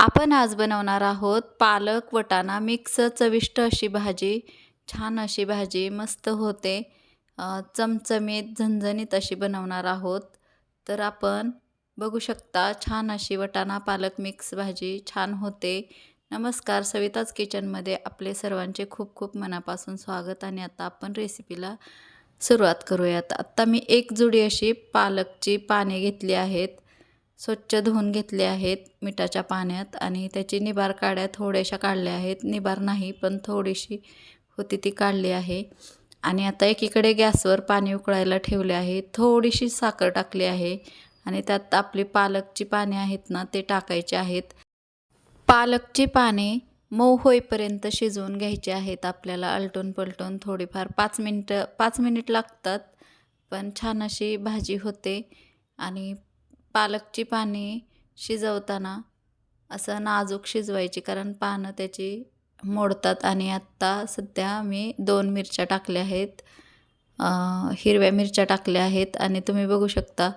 आपण आज बनवणार आहोत पालक वटाणा मिक्स चविष्ट अशी भाजी. छान अशी भाजी मस्त होते. चमचमीत झणझणीत अशी बनवणार आहोत. तर आपण बघू शकता छान अशी वटाणा पालक मिक्स भाजी छान होते. नमस्कार सविताज किचनमध्ये आपले सर्वांचे खूप खूप मनापासून स्वागत आणि आता आपण रेसिपीला सुरुवात करूयात. आत्ता मी एक जुडी अशी पालकची पाने घेतली आहेत. स्वच्छ धुवून घेतले आहेत मिठाच्या पाण्यात आणि त्याची निबार काड्या थोड्याशा काढल्या आहेत. निबार नाही पण थोडीशी होती ती काढली आहे. आणि आता एकीकडे गॅसवर पाणी उकळायला ठेवले आहे. थोडीशी साखर टाकली आहे आणि त्यात आपली पालकची पाने आहेत ना ते टाकायचे आहेत. पालकची पाने मऊ होईपर्यंत शिजवून घ्यायची आहेत. आपल्याला आलटून पलटून थोडीफार पाच मिनटं पाच मिनिट लागतात पण छान अशी भाजी होते आणि पालकची पाने शिजवताना असं नाजूक शिजवायची कारण पानं त्याची मोडतात. आणि आत्ता सध्या मी दोन मिरच्या टाकल्या आहेत. हिरव्या मिरच्या टाकल्या आहेत. आणि तुम्ही बघू शकता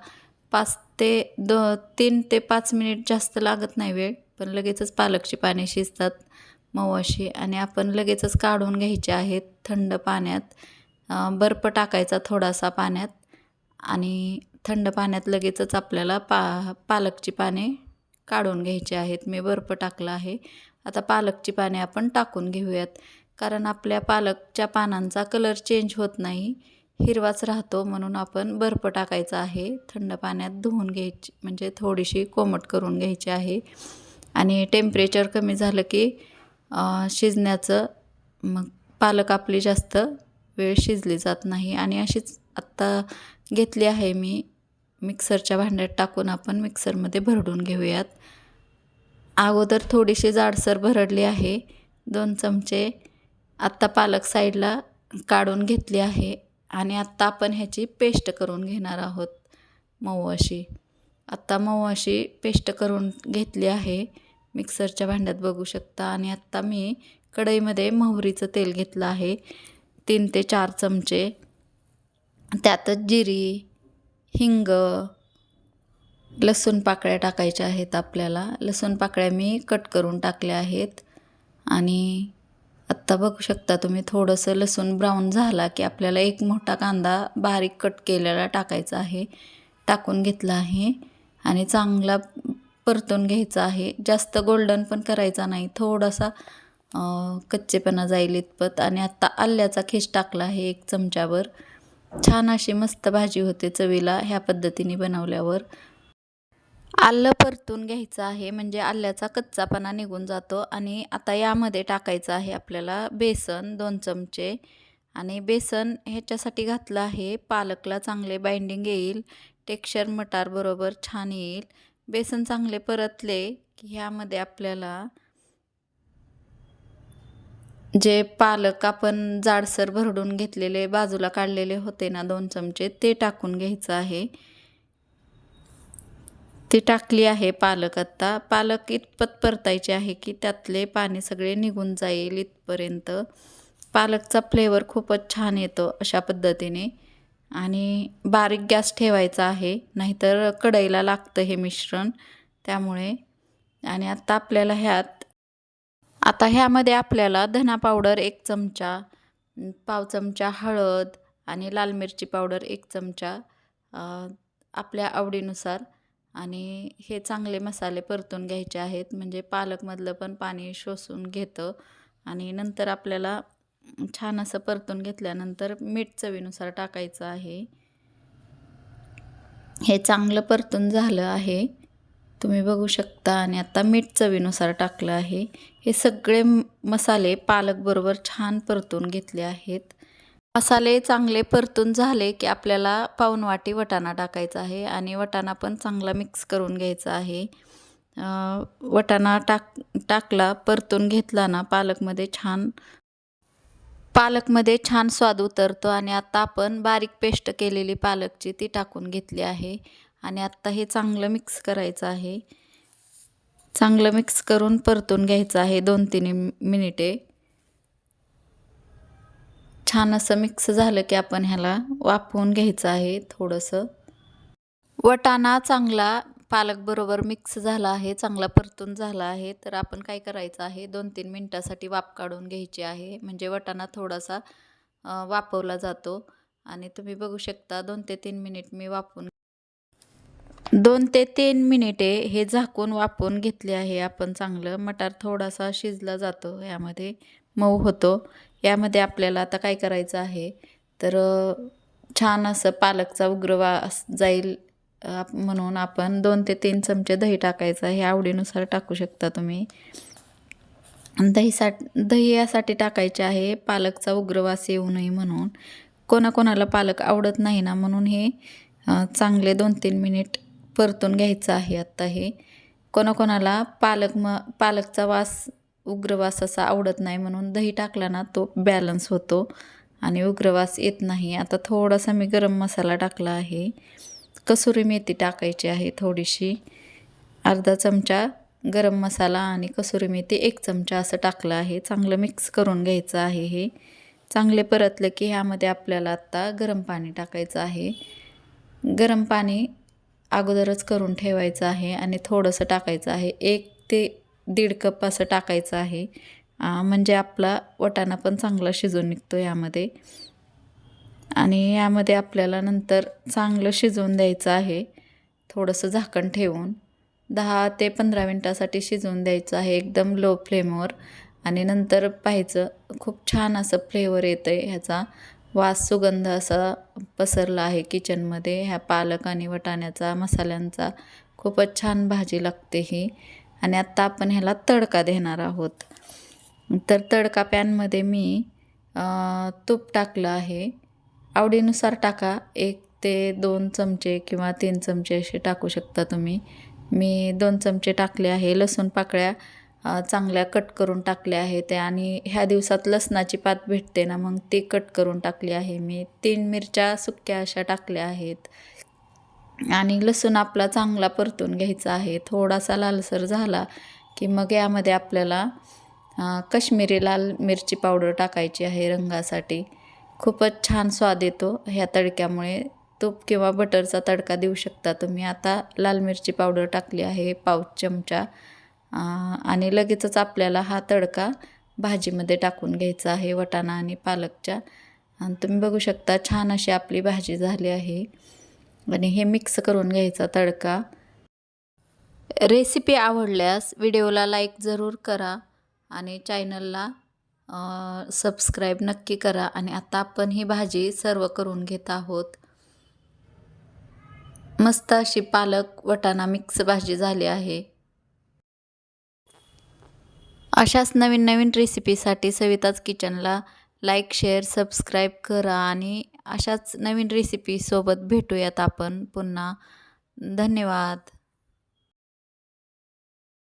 पाच ते दो तीन ते पाच मिनिट जास्त लागत नाही वेळ पण लगेचच पालकची पाने शिजतात मऊ अशी आणि आपण लगेचच काढून घ्यायचे आहेत थंड पाण्यात. बर्फ टाकायचा थोडासा पाण्यात. आणि थंड पाण्यात लगेचच आपल्याला पा पालकची पाने काढून घ्यायची आहेत. मी बर्फ टाकला आहे. आता पालकची पाने आपण टाकून घेऊयात. कारण आपल्या पालकच्या पानांचा कलर चेंज होत नाही. हिरवाच राहतो म्हणून आपण बर्फ टाकायचा आहे. थंड पाण्यात धुवून घ्यायची म्हणजे थोडीशी कोमट करून घ्यायची आहे. आणि टेम्परेचर कमी झालं की शिजण्याचं मग पालक आपली जास्त वेळ शिजली जात नाही. आणि अशीच आत्ता घेतली आहे मी मिक्सरच्या भांड्यात टाकून आपण मिक्सरमध्ये भरडून घेऊयात. अगोदर थोडीशी जाडसर भरडली आहे. दोन चमचे आत्ता पालक साईडला काढून घेतली आहे आणि आत्ता आपण ह्याची पेस्ट करून घेणार आहोत. मऊ अशी. आत्ता मऊ अशी पेस्ट करून घेतली आहे. मिक्सरच्या भांड्यात बघू शकता. आणि आत्ता मी कढईमध्ये मोहरीचं तेल घेतलं आहे. तीन ते चार चमचे. त्यातच जिरी हिंग लसूण पाकळ्या टाकायच्या आहेत आपल्याला. लसूण पाकळ्या मी कट करून टाकल्या आहेत. आणि आत्ता बघू शकता तुम्ही थोडंसं लसूण ब्राऊन झाला की आपल्याला एक मोठा कांदा बारीक कट केलेला टाकायचा आहे. टाकून घेतला आहे. आणि चांगला परतून घ्यायचा आहे. जास्त गोल्डन पण करायचा नाही. थोडासा कच्चेपणा जाईल इतपत. आणि आत्ता आल्याचा खीस टाकला आहे एक चमच्यावर. छान अशी मस्त भाजी होते चवीला ह्या पद्धतीने बनवल्यावर. आलं परतून घ्यायचं आहे म्हणजे आल्याचा कच्चापणा निघून जातो आणि आता यामध्ये टाकायचं आहे आपल्याला बेसन दोन चमचे. आणि बेसन ह्याच्यासाठी घातलं आहे पालकला चांगले बाइंडिंग येईल टेक्स्चर मटारबरोबर छान येईल. बेसन चांगले परतले की ह्यामध्ये आपल्याला जे पालक आपण जाडसर भरडून घेतलेले बाजूला काढलेले होते ना दोन चमचे ते टाकून घ्यायचं आहे. ती टाकली आहे पालक आत्ता पालक इतपत परतायचे आहे की त्यातले पाणी सगळे निघून जाईल इथपर्यंत. पालकचा फ्लेवर खूपच छान येतो अशा पद्धतीने. आणि बारीक गॅस ठेवायचा आहे नाहीतर कढईला लागतं हे मिश्रण त्यामुळे. आणि आत्ता आपल्याला ह्यात आता ह्यामध्ये आपल्याला धना पावडर एक चमचा पाव चमचा हळद आणि लाल मिरची पावडर एक चमचा आपल्या आवडीनुसार. आणि हे चांगले मसाले परतून घ्यायचे आहेत. म्हणजे पालकमधलं पण पाणी शोषून घेतं. आणि नंतर आपल्याला छान असं परतून घेतल्यानंतर मीठ चवीनुसार टाकायचं आहे. हे चांगलं परतून झालं आहे. तुम्ही बघू शकता. आणि आता मीठ चवीनुसार टाकलं आहे. हे सगळे मसाले पालकबरोबर छान परतून घेतले आहेत. मसाले चांगले परतून झाले की आपल्याला पाऊन वाटी वटाणा टाकायचा आहे आणि वटाणा पण चांगला मिक्स करून घ्यायचा आहे. वटाणा टाक टाकला परतून घेतला ना पालकमध्ये छान पालकमध्ये छान स्वाद उतरतो आणि आता आपण बारीक पेस्ट केलेली पालकची ती टाकून घेतली आहे. आणि आत्ता हे चांगलं मिक्स करायचं आहे. चांगलं मिक्स करून परतून घ्यायचं आहे दोन तीन मिनिटे. छान असं मिक्स झालं की आपण ह्याला वाफवून घ्यायचं आहे थोडंसं. वटाणा चांगला पालकबरोबर मिक्स झाला आहे चांगला परतून झाला आहे. तर आपण काय करायचं आहे दोन तीन मिनटासाठी वाफ काढून घ्यायची आहे. म्हणजे वटाणा थोडासा अ, वाफवला जातो. आणि तुम्ही बघू शकता दोन ते तीन मिनिट मी वापरून दोन ते तीन मिनिटे हे झाकून वापून घेतले आहे आपण चांगलं. मटार थोडासा शिजला जातो यामध्ये मऊ होतो. यामध्ये आपल्याला आता काय करायचं आहे? तर छान असं पालकचा उग्रवास जाईल म्हणून आपण दोन ते तीन चमचे दही टाकायचं हे आवडीनुसार टाकू शकता तुम्ही. दहीसाठी दही यासाठी टाकायचे आहे. पालकचा उग्रवास येऊ नये म्हणून. कोणाकोणाला पालक आवडत नाही ना म्हणून हे चांगले दोन तीन मिनिट परतून घ्यायचं आहे आत्ता हे. कोणाकोणाला पालक म पालकचा वास उग्रवास असा आवडत नाही म्हणून दही टाकला ना तो बॅलन्स होतो आणि उग्रवास येत नाही. आता थोडासा मी गरम मसाला टाकला आहे. कसुरी मेथी टाकायची आहे थोडीशी. अर्धा चमचा गरम मसाला आणि कसुरी मेथी एक चमचा असं टाकलं आहे. चांगलं मिक्स करून घ्यायचं आहे हे. चांगले परतले की ह्यामध्ये आपल्याला आत्ता गरम पाणी टाकायचं आहे. गरम पाणी अगोदरच करून ठेवायचं आहे आणि थोडंसं टाकायचं आहे. एक ते दीड कप असं टाकायचं आहे. म्हणजे आपला वटाणा पण चांगला शिजून निघतो यामध्ये. आणि यामध्ये आपल्याला नंतर चांगलं शिजवून द्यायचं आहे. थोडंसं झाकण ठेवून. दहा ते पंधरा मिनटासाठी शिजवून द्यायचं आहे एकदम लो फ्लेमवर. आणि नंतर पाहायचं खूप छान असं फ्लेवर येतं आहे ह्याचा. वास सुगंध असा पसरला आहे किचनमध्ये. ह्या पालक आणि वटाण्याचा मसाल्यांचा खूपच छान भाजी लागते ही. आणि आत्ता आपण ह्याला तडका देणार आहोत. तर तडका पॅनमध्ये मी तूप टाकलं आहे. आवडीनुसार टाका. एक ते दोन चमचे किंवा तीन चमचे असे टाकू शकता तुम्ही. मी दोन चमचे टाकले आहे लसूण पाकळ्या. चांगल्या कट करून टाकल्या आहेत आणि ह्या दिवसात लसणाची पात भेटते ना मग ती कट करून टाकली आहे मी. तीन मिरच्या सुक्या अशा टाकल्या आहेत. आणि लसूण आपला चांगला परतून घ्यायचा आहे. थोडासा लालसर झाला की मग यामध्ये आपल्याला कश्मीरी लाल मिरची पावडर टाकायची आहे रंगासाठी. खूपच छान स्वाद येतो ह्या तडक्यामुळे. तूप किंवा बटरचा तडका देऊ शकता तुम्ही. आता लाल मिरची पावडर टाकली आहे पाव चमचा. आणि लगेचच आपल्याला हा तडका भाजीमध्ये टाकून घ्यायचा आहे वटाणा आणि पालकच्या. आणि तुम्ही बघू शकता छान अशी आपली भाजी झाली आहे. आणि हे मिक्स करून घ्यायचा तडका. रेसिपी आवडल्यास व्हिडिओला लाईक जरूर करा आणि चॅनलला सबस्क्राईब नक्की करा आणि आता आपण ही भाजी सर्व करून घेत आहोत. मस्त अशी पालक वटाणा मिक्स भाजी झाली आहे. अशाच नवीन नवीन रेसिपीसाठी सविताच किचनला लाईक शेअर सबस्क्राईब करा आणि अशाच नवीन रेसिपीसोबत भेटूयात आपण पुन्हा. धन्यवाद.